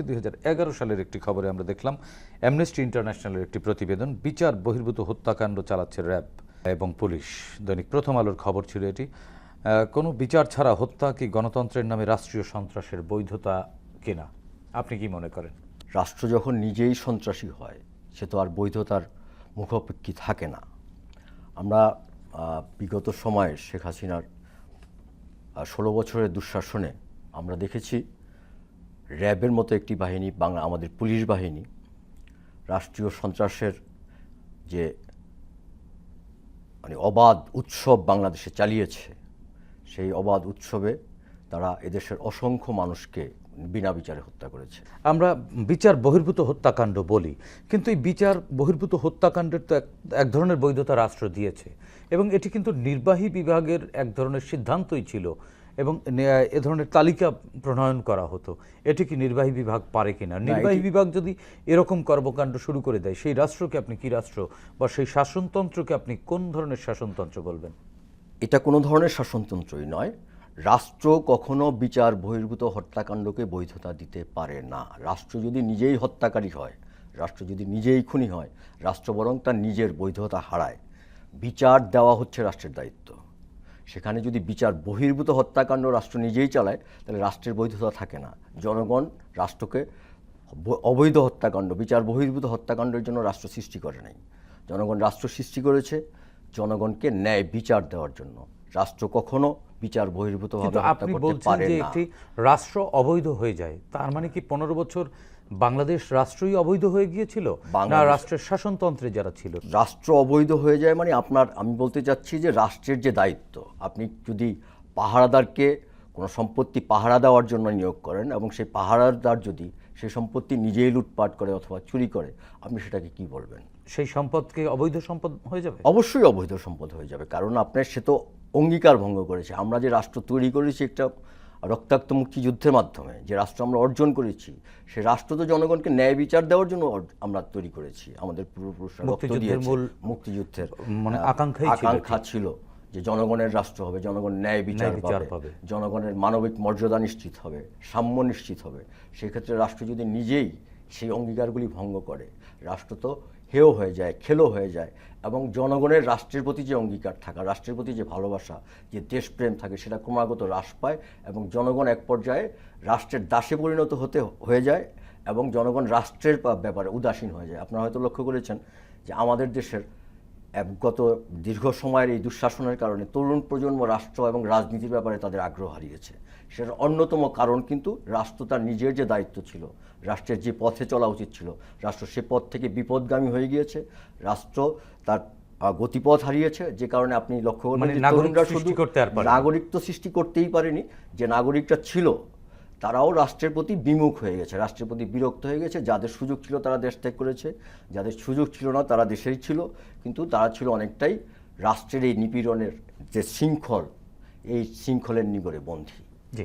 দুই হাজার এগারো সালের একটি খবরে আমরা দেখলাম অ্যামনেস্টি ইন্টারন্যাশনালের একটি প্রতিবেদন, বিচার বহির্ভূত হত্যাকাণ্ড চালাচ্ছে র্যাব এবং পুলিশ। দৈনিক প্রথম আলোর খবর ছিল এটি। কোনো বিচার ছাড়া হত্যা কি গণতন্ত্রের নামে রাষ্ট্রীয় সন্ত্রাসের বৈধতা কিনা? আপনি কি মনে করেন? রাষ্ট্র যখন নিজেই সন্ত্রাসী হয়, সে তো আর বৈধতার মুখাপেক্ষী থাকে না। আমরা বিগত সময়ে শেখ হাসিনার ষোলো বছরের দুঃশাসনে আমরা দেখেছি র্যাবের মতো একটি বাহিনী, বাংলা, আমাদের পুলিশ বাহিনী, রাষ্ট্রীয় সন্ত্রাসের যে মানে অবাধ উৎসব বাংলাদেশে চালিয়েছে, সেই অবাধ উৎসবে তারা এদেশের অসংখ্য মানুষকে বিনা বিচারে হত্যা করেছে। আমরা বিচার বহির্ভূত হত্যাকাণ্ড বলি, কিন্তু এই বিচার বহির্ভূত হত্যাকাণ্ডের তো এক- ধরনের বৈধতা রাষ্ট্র দিয়েছে। এবং এটি কিন্তু নির্বাহী বিভাগের এক ধরনের সিদ্ধান্তই ছিল এবং এ ধরনের তালিকা প্রণয়ন করা হতো। এটি কি নির্বাহী বিভাগ পারে কিনা নির্বাহী বিভাগ যদি এরকম কর্মকাণ্ড শুরু করে দেয় সেই রাষ্ট্রকে আপনি কি রাষ্ট্র বা সেই শাসনতন্ত্রকে আপনি কোন ধরনের শাসনতন্ত্র বলবেন? এটা কোনো ধরনের শাসনতন্ত্রই নয়। রাষ্ট্র কখনো বিচার বহির্ভূত হত্যাকাণ্ডকে বৈধতা দিতে পারে না। রাষ্ট্র যদি নিজেই হত্যাকারী হয় রাষ্ট্র যদি নিজেই খুনি হয় রাষ্ট্র বরং তার নিজের বৈধতা হারায়। বিচার দেওয়া হচ্ছে রাষ্ট্রের দায়িত্ব। সেখানে যদি বিচার বহির্ভূত হত্যাকাণ্ড রাষ্ট্র নিজেই চালায় তাহলে রাষ্ট্রের বৈধতা থাকে না। জনগণ রাষ্ট্রকে অবৈধ হত্যাকাণ্ড বিচার বহির্ভূত হত্যাকাণ্ডের জন্য রাষ্ট্র সৃষ্টি করে নাই। জনগণ রাষ্ট্র সৃষ্টি করেছে জনগণকে ন্যায় বিচার দেওয়ার জন্য। রাষ্ট্র কখনো বিচার বহির্ভূতভাবে আপনি বলছেন যে একটি রাষ্ট্র অবৈধ হয়ে যায় তার মানে কি পনেরো বছর বাংলাদেশ রাষ্ট্রই অবৈধ হয়ে গিয়েছিল? না রাষ্ট্রের শাসনতন্ত্রে যারা ছিল? রাষ্ট্র অবৈধ হয়ে যায় মানে আপনার আমি বলতে চাচ্ছি যে রাষ্ট্রের যে দায়িত্ব আপনি যদি পাহারাদারকে কোনো সম্পত্তি পাহারা দেওয়ার জন্য নিয়োগ করেন এবং সেই পাহারাদার যদি সেই সম্পত্তি নিজেই লুটপাট করে অথবা চুরি করে আপনি সেটাকে কি বলবেন? সেই সম্পদকে অবৈধ সম্পদ হয়ে যাবে? অবশ্যই অবৈধ সম্পদ হয়ে যাবে কারণ আপনার সে তো অঙ্গীকার ভঙ্গ করেছে। আমরা যে রাষ্ট্র তৈরি করেছি একটা রক্তাক্ত মুক্তিযুদ্ধের মাধ্যমে যে রাষ্ট্র আমরা অর্জন করেছি সে রাষ্ট্র তো জনগণকে ন্যায় বিচার দেওয়ার জন্য আমরা তৈরি করেছি। আমাদের পূর্বপুরুষরা রক্ত মুক্তিযুদ্ধের দিয়েছে। মুক্তিযুদ্ধের মানে ছিল আকাঙ্ক্ষা ছিল যে জনগণের রাষ্ট্র হবে জনগণ ন্যায় বিচার পাবে। জনগণের মানবিক মর্যাদা নিশ্চিত হবে সাম্য নিশ্চিত হবে। সেক্ষেত্রে রাষ্ট্র যদি নিজেই সেই অঙ্গীকারগুলি ভঙ্গ করে রাষ্ট্র তো হেয় হয়ে যায়, খেলো হয়ে যায় এবং জনগণের রাষ্ট্রের প্রতি যে অঙ্গীকার থাকা, রাষ্ট্রের প্রতি যে ভালোবাসা, যে দেশপ্রেম থাকে সেটা ক্রমাগত হ্রাস পায় এবং জনগণ এক পর্যায়ে রাষ্ট্রের দাসে পরিণত হতে হয়ে যায় এবং জনগণ রাষ্ট্রের ব্যাপারে উদাসীন হয়ে যায়। আপনারা হয়তো লক্ষ্য করেছেন যে আমাদের দেশের গত দীর্ঘ সময়ের এই দুঃশাসনের কারণে তরুণ প্রজন্ম রাষ্ট্র এবং রাজনীতির ব্যাপারে তাদের আগ্রহ হারিয়েছে। সেটার অন্যতম কারণ কিন্তু রাষ্ট্র তার নিজের যে দায়িত্ব ছিল রাষ্ট্রের যে পথে চলা উচিত ছিল রাষ্ট্র সে পথ থেকে বিপদগামী হয়ে গিয়েছে রাষ্ট্র তার গতিপথ হারিয়েছে যে কারণে আপনি লক্ষ্য করবেন মানে যে নাগরিক তরুণরা সৃষ্টি শুধু নাগরিক তো সৃষ্টি করতেই পারেনি যে নাগরিকটা ছিল তারাও রাষ্ট্রের প্রতি বিমুখ হয়ে গেছে, রাষ্ট্রের প্রতি বিরক্ত হয়ে গেছে। যাদের সুযোগ ছিল তারা দেশ ত্যাগ করেছে, যাদের সুযোগ ছিল না তারা দেশেই ছিল। কিন্তু তারা ছিল অনেকটাই রাষ্ট্রের এই নিপীড়নের যে শৃঙ্খল, এই শৃঙ্খলের নিগড়ে বন্ধী জি।